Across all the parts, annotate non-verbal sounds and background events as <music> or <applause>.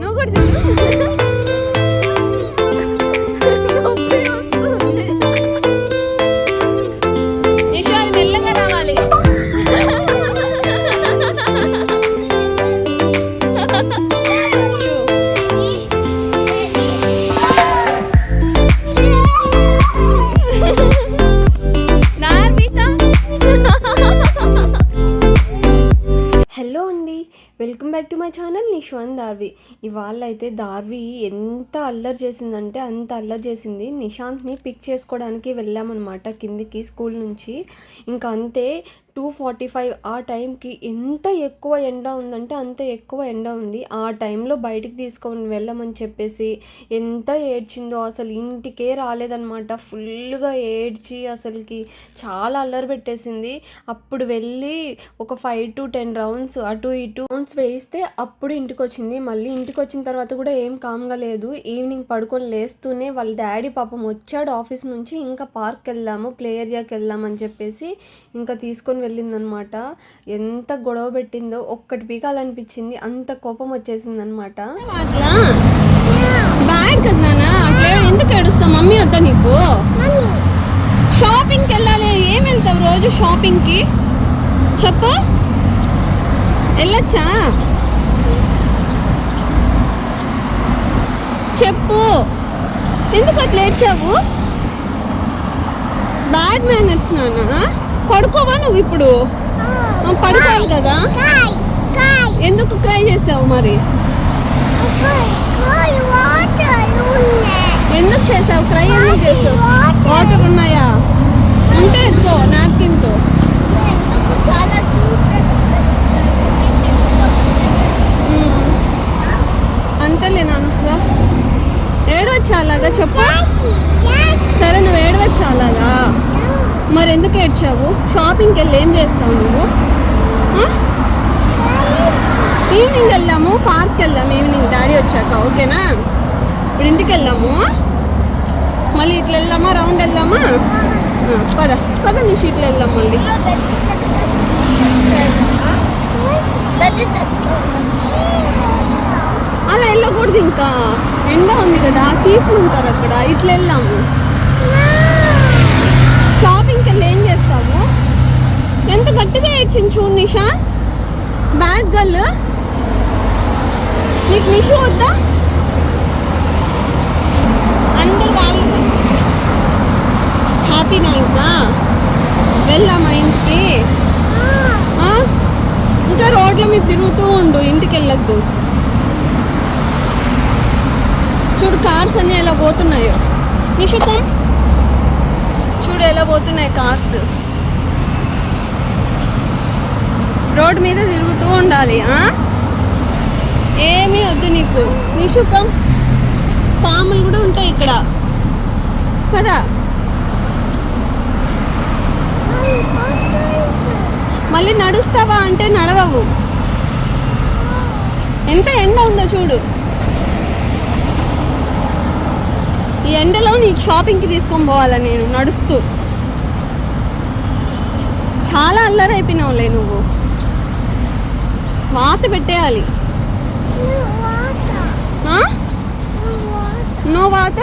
నువ్వు కూడా చెప్పు. హలో అండి welcome back to my channel Nishan Darvi. ఇవాళ అయితే దార్వి ఎంత అల్లరి చేసిందంటే అంత అల్లరి చేసింది. నిశాంత్ని పిక్ చేసుకోవడానికి వెళ్ళామన్నమాట కిందికి స్కూల్ నుంచి. ఇంకా అంతే టూ ఫార్టీ ఫైవ్ ఆ టైంకి ఎంత ఎక్కువ ఎండ ఉందంటే అంత ఎక్కువ ఎండ ఉంది. ఆ టైంలో బయటికి తీసుకొని వెళ్ళమని చెప్పేసి ఎంత ఏడ్చిందో అసలు ఇంటికే రాలేదనమాట ఫుల్గా ఏడ్చి అసలుకి చాలా అల్లరి పెట్టేసింది. అప్పుడు వెళ్ళి ఒక ఫైవ్ టు టెన్ రౌండ్స్ అటు ఇటు రౌండ్స్ వేయిస్తే అప్పుడు ఇంటికి వచ్చింది మళ్ళీ ఇంటికి వచ్చిన తర్వాత కూడా ఏం కామ్గా లేదు. ఈవినింగ్ పడుకొని లేస్తూనే వాళ్ళ డాడీ పాపం వచ్చాడు ఆఫీస్ నుంచి. ఇంకా పార్క్ వెళ్దాము ప్లే ఏరియాకి వెళ్దామని చెప్పేసి ఇంకా తీసుకొని వెళ్ళిందనమాట. ఎంత గొడవ పెట్టిందో ఒక్కటి పీకాలనిపించింది. అంత కోపం వచ్చేసింది అనమాట అట్లా? బ్యాడ్ కదా అట్లా ఎందుకు మమ్మీ వద్దా నీకు? షాపింగ్కి వెళ్ళాలి. ఏం వెళ్తావు రోజు షాపింగ్కి చెప్పు. వెళ్ళొచ్చా? చెప్పు. ఎందుకు అట్లా ఏడ్చావు? బ్యాడ్ మేనర్స్ నానా పడుకోవా నువ్వు ఇప్పుడు? పడుకోవాలి కదా? ఎందుకు క్రై చేసావు మరి? ఎందుకు చేసావు? క్రై ఎందుకు చేసావు? వాటర్. ఉన్నాయా? ఉంటే ఎత్తుకో నాప్కిన్తో. అంతేలే నాన్న రా. ఏడవచ్చా అలాగా? చెప్పు. సరే నువ్వు ఏడవచ్చా అలాగా? మరి ఎందుకు ఏడ్చావు? షాపింగ్కి వెళ్ళి ఏం చేస్తావు నువ్వు? ఈవినింగ్ వెళ్దాము పార్క్కి వెళ్దాం ఈవినింగ్ డాడీ వచ్చాక ఓకేనా? ఇప్పుడు ఇంటికి వెళ్దాము మళ్ళీ ఇట్లా వెళ్దామా రౌండ్ వెళ్దామా పద పద నీ షీట్లో వెళ్దాం మళ్ళీ. అలా వెళ్ళకూడదు ఇంకా. ఎండ ఉంది కదా తీఫ్లు ఉంటారు అక్కడ. ఇట్లా వెళ్దాము షాపింగ్కి వెళ్ళి ఏం చేస్తావు ఎంత వచ్చింది చూడు నిషా బ్యాడ్ గర్ల్ నీకు నిషు వద్దా? అందరు వాళ్ళు. హ్యాపీనా ఇంకా వెళ్దామా ఇంటికి? ఇంకా రోడ్ల మీద తిరుగుతూ ఉండు ఇంటికి వెళ్ళొద్దు. చూడు కార్స్ అన్నీ ఎలా పోతున్నాయో. నిషుకం చూడు ఎలా పోతున్నాయి కార్స్ రోడ్ మీద తిరుగుతూ ఉండాలి ఏమీ వద్దు నీకు. నిషుకం పాములు కూడా ఉంటాయి ఇక్కడ. కదా మళ్ళీ నడుస్తావా అంటే నడవవు. ఎంత ఎండ ఉందో చూడు. ఈ ఎండలో నీకు షాపింగ్కి తీసుకొని పోవాలా నేను నడుస్తూ. చాలా అల్లరి నువ్వు. వాత పెట్టేయాలి? నో వాత?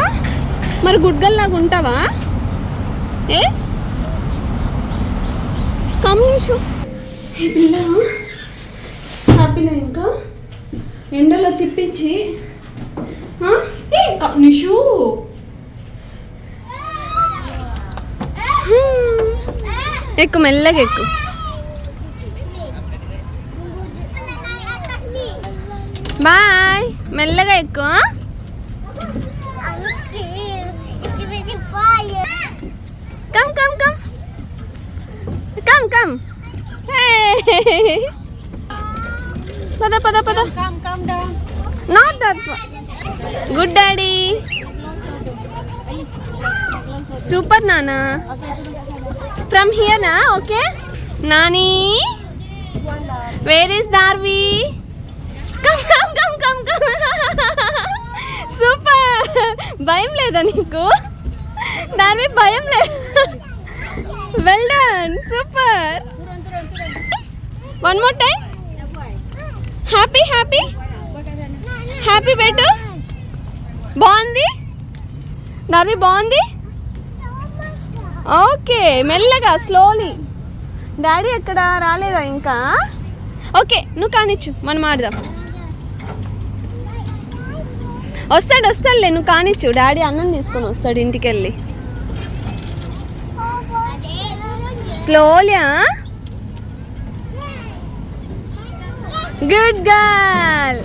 మరి గుడ్గల్లాగా ఉంటావా? ఎస్ కమ్యూనిషు ఈ పిల్ల హ్యాపీనా ఇంకా ఎండలో తిప్పించి నిషు ఎక్కు మెల్లగా ఎక్కు. బాయ్. మెల్లగా ఎక్కు ఆ? Come come come come come పద పద పద. Not that good daddy super నానా ఫ్రమ్ హియర్ నా okay Nani where is Darvi come come come come super భయం లేదా నీకు? దార్వి భయం లేదు well done super one more time happy happy happy బెటు బాగుంది? నర్వి బాగుంది? ఓకే మెల్లగా స్లోలీ డాడీ ఎక్కడ? రాలేదా ఇంకా? ఓకే నువ్వు కానిచ్చు. మనం ఆడదాం. వస్తాడు వస్తాడు నువ్వు కానిచ్చు డాడీ అన్నం తీసుకొని వస్తాడు ఇంటికి వెళ్ళి స్లోలీ గుడ్ గర్ల్.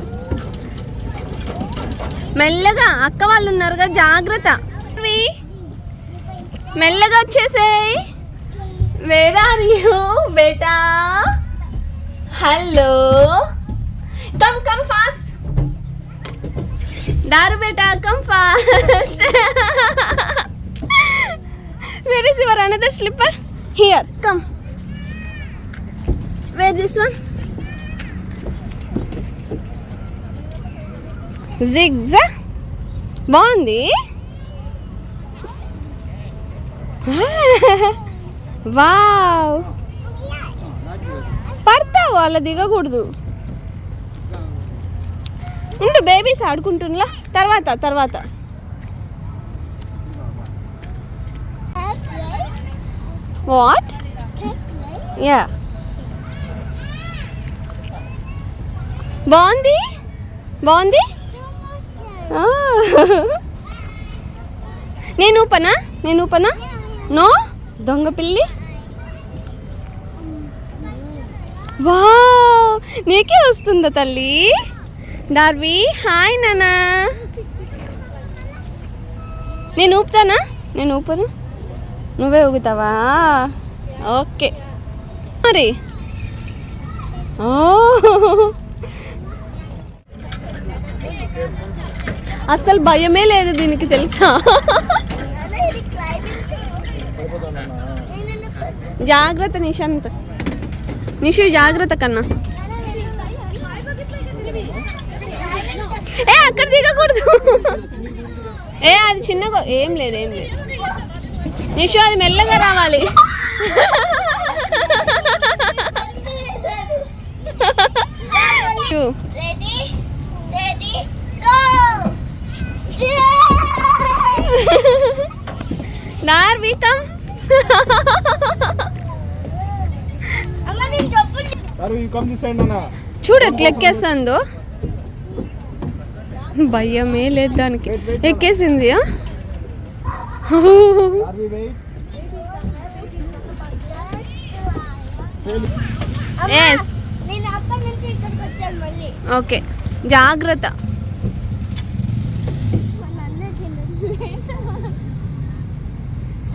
మెల్లగా అక్క వాళ్ళు ఉన్నారుగా జాగ్రత్త. వి, మెల్లగా వచ్చేసేయ్. వేర్ ఆర్ యూ బేటా? హలో దారు బేటా come fast. Where is your another slipper here come where this one జిగ్జా బాగుంది. <laughs> వావ్ పడతావు అలా దిగకూడదు. ఉండు బేబీస్ ఆడుకుంటున్నా తర్వాత తర్వాత. వాట్ యా బాగుంది? బాగుంది? ఆ. నేను ఊపనా? నేను ఊపనా? నో? దొంగ పిల్లి? వా నీకే వస్తుందా తల్లి? డార్బీ హాయ్ నానా. నేను ఊపుతానా? నేను ఊపను? నువ్వే ఊగుతావా? ఓకే. మరి. ఓ. అసలు భయమే లేదు దీనికి తెలుసా? జాగ్రత్త నిశాంత్. నిషు జాగ్రత్త కన్నా. అక్కడ దిగకూడదు ఏ అది చిన్నగా ఏం లేదు ఏం లేదు నిషు అది మెల్లగా రావాలి చూ. Ready? Ready? Go! డార్బీ కమ్ అమ్మ నేను చెప్పులు అరే యూ కమ్ దిస్ సైడ్ నాన్న చూడు ఎట్లా ఎక్కేస్తుందో భయమే లేదు దానికి. ఎక్కేసింది ఓకే జాగ్రత్త. వి వెయిట్ Yes. నేను అక్కడి నుంచి ఇక్కడికి వచ్చాను మళ్ళీ ఓకే జాగ్రత్త మా నాన్న చిన్న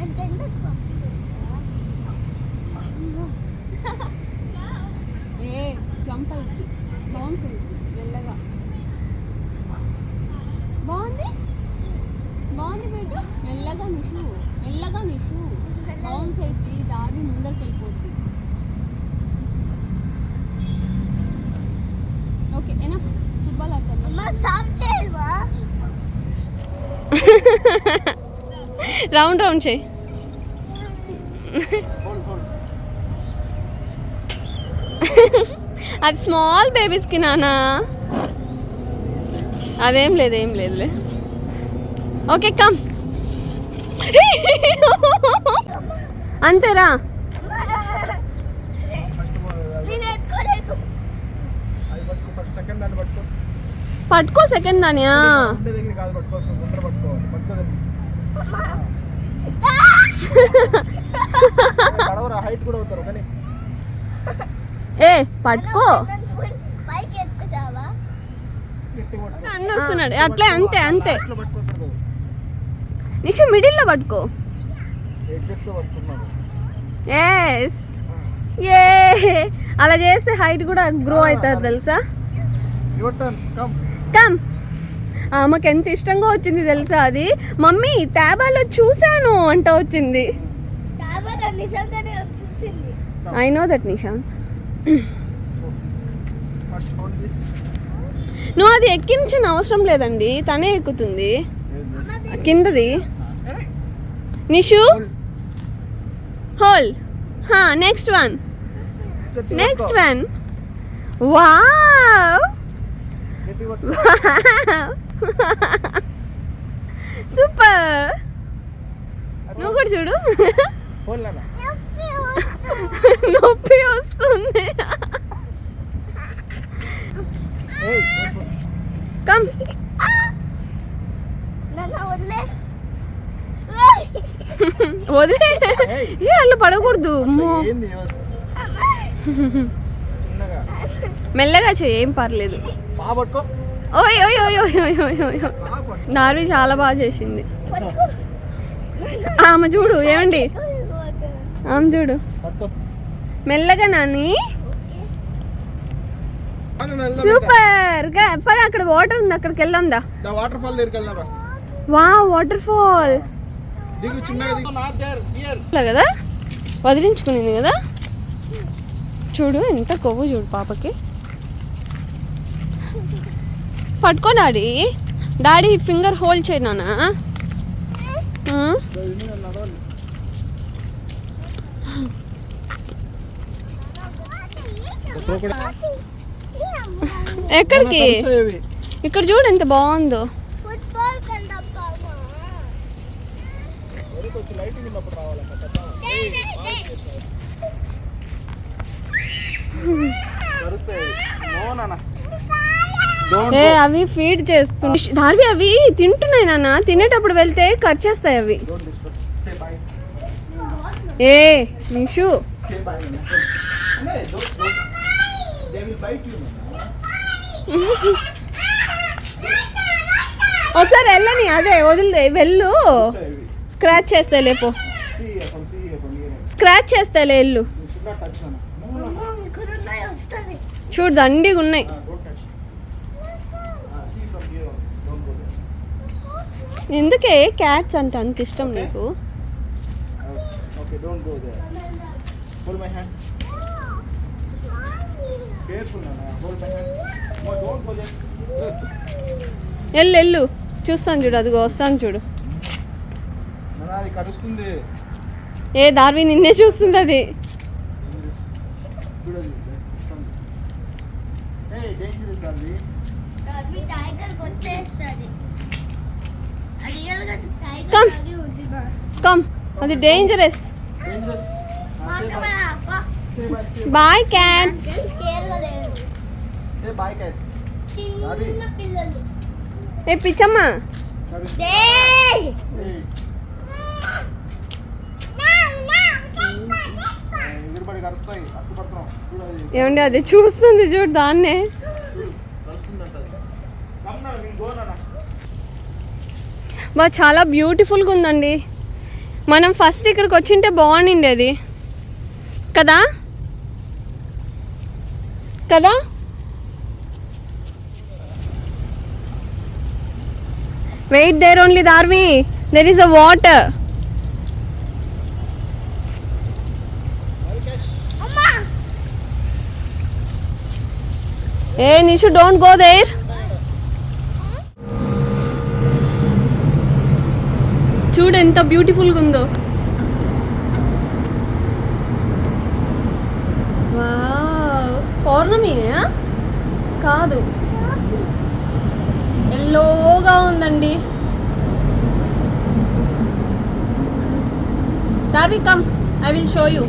అంటే ఎందుకు? ఏ జంప్ అయింది బౌన్స్ అయింది మెల్లగా బాగుంది బాగుంది బేట మెల్లగా నిషు మెల్లగా నిషు. బౌన్స్ అయితే దారి ముందరికి వెళ్ళిపోద్ది ఓకే ఎనఫ్ ఫుట్బాల్ ఆడతాను. <laughs> రౌండ్ రౌండ్ చేయి. <laughs> అది స్మాల్ బేబీస్కి నానా. అదేం లేదు ఏం లేదులే. Okay come. అంతేరా? పట్టుకో ఫస్ట్ సెకండ్ దాన్ని పట్టుకో. పట్టుకో సెకండ్ దానియా ఏ పట్టుకో. అన్న వస్తున్నాడు అట్లే అంతే అంతే. నిషు మిడిల్లో పట్టుకో. ఎస్ ఏ అలా చేస్తే హైట్ కూడా గ్రో అవుతుంది తెలుసా? కమ్ ఆమెకు ఎంత ఇష్టంగా వచ్చింది తెలుసా అది? మమ్మీ ట్యాబాలో చూశాను అంట వచ్చింది. I know that Nishanth this నువ్వు అది ఎక్కించిన అవసరం లేదండి. తనే ఎక్కుతుంది. కిందది? నిషు? హోల్. హా next one next one wow super నువ్వు కూడా చూడు. నొప్పి వస్తుంది. కమ్ వదిలే. ఏ అల్లు పడకూడదు. మెల్లగా చెయ్యి ఏం పర్లేదు. ఓయ్ ఓయ్ నార్వి చాలా బాగా చేసింది. ఆమె చూడు ఏమండి? ఆమె చూడు. మెల్లగా నాని. సూపర్. పద అక్కడ వాటర్ ఉంది అక్కడికి వెళ్దాం దా. వాటర్ ఫాల్ దగ్గరికి వెళ్దాం వా వాటర్ ఫాల్ కదా? వదిలించుకునింది కదా? చూడు ఎంత కొవ్వు చూడు పాపకి. పట్టుకో డాడీ. డాడీ ఫింగర్ హోల్డ్ చేయనా ఎక్కడికి? ఇక్కడ చూడు ఎంత బాగుందో. లైటింగ్ ఉన్నప్పుడు ఏ అవి ఫీడ్ చేస్తుంది అవి తింటున్నాయి నాన్న. తినేటప్పుడు వెళ్తే కట్ చేస్తాయి అవి. ఏ నిషు. <laughs> ఒకసారి వెళ్ళని అదే వదిలే వెళ్ళు. స్క్రాచ్ చేస్తే లేపో స్క్రాచ్ చేస్తాలే ఇల్లు చూడు దండిగా ఉన్నాయి. ఎందుకే క్యాట్స్ అంటే అంత ఇష్టం నీకు? ఎల్లు ఎల్లు చూస్తాను చూడు అదిగో వస్తాను చూడు. కరుస్తుంది. ఏ దార్వి నిన్నే చూస్తుంది అది. కమ్ అది డేంజరస్ బాయ్ క్యాట్స్ ఏ పిచ్చమ్మా. ఏమండి అది చూస్తుంది చూడు దాన్నే. బా చాలా బ్యూటిఫుల్గా ఉందండి. మనం ఫస్ట్ ఇక్కడికి వచ్చింటే బాగుండింది అది. కదా? కదా? Wait there only Darvi there is a water A Nishu don't go there చూడు ఎంత బ్యూటిఫుల్గా ఉందో. వావ్. పౌర్ణమి కాదు. ఎల్లోగా ఉందండి. Darvi come I will show you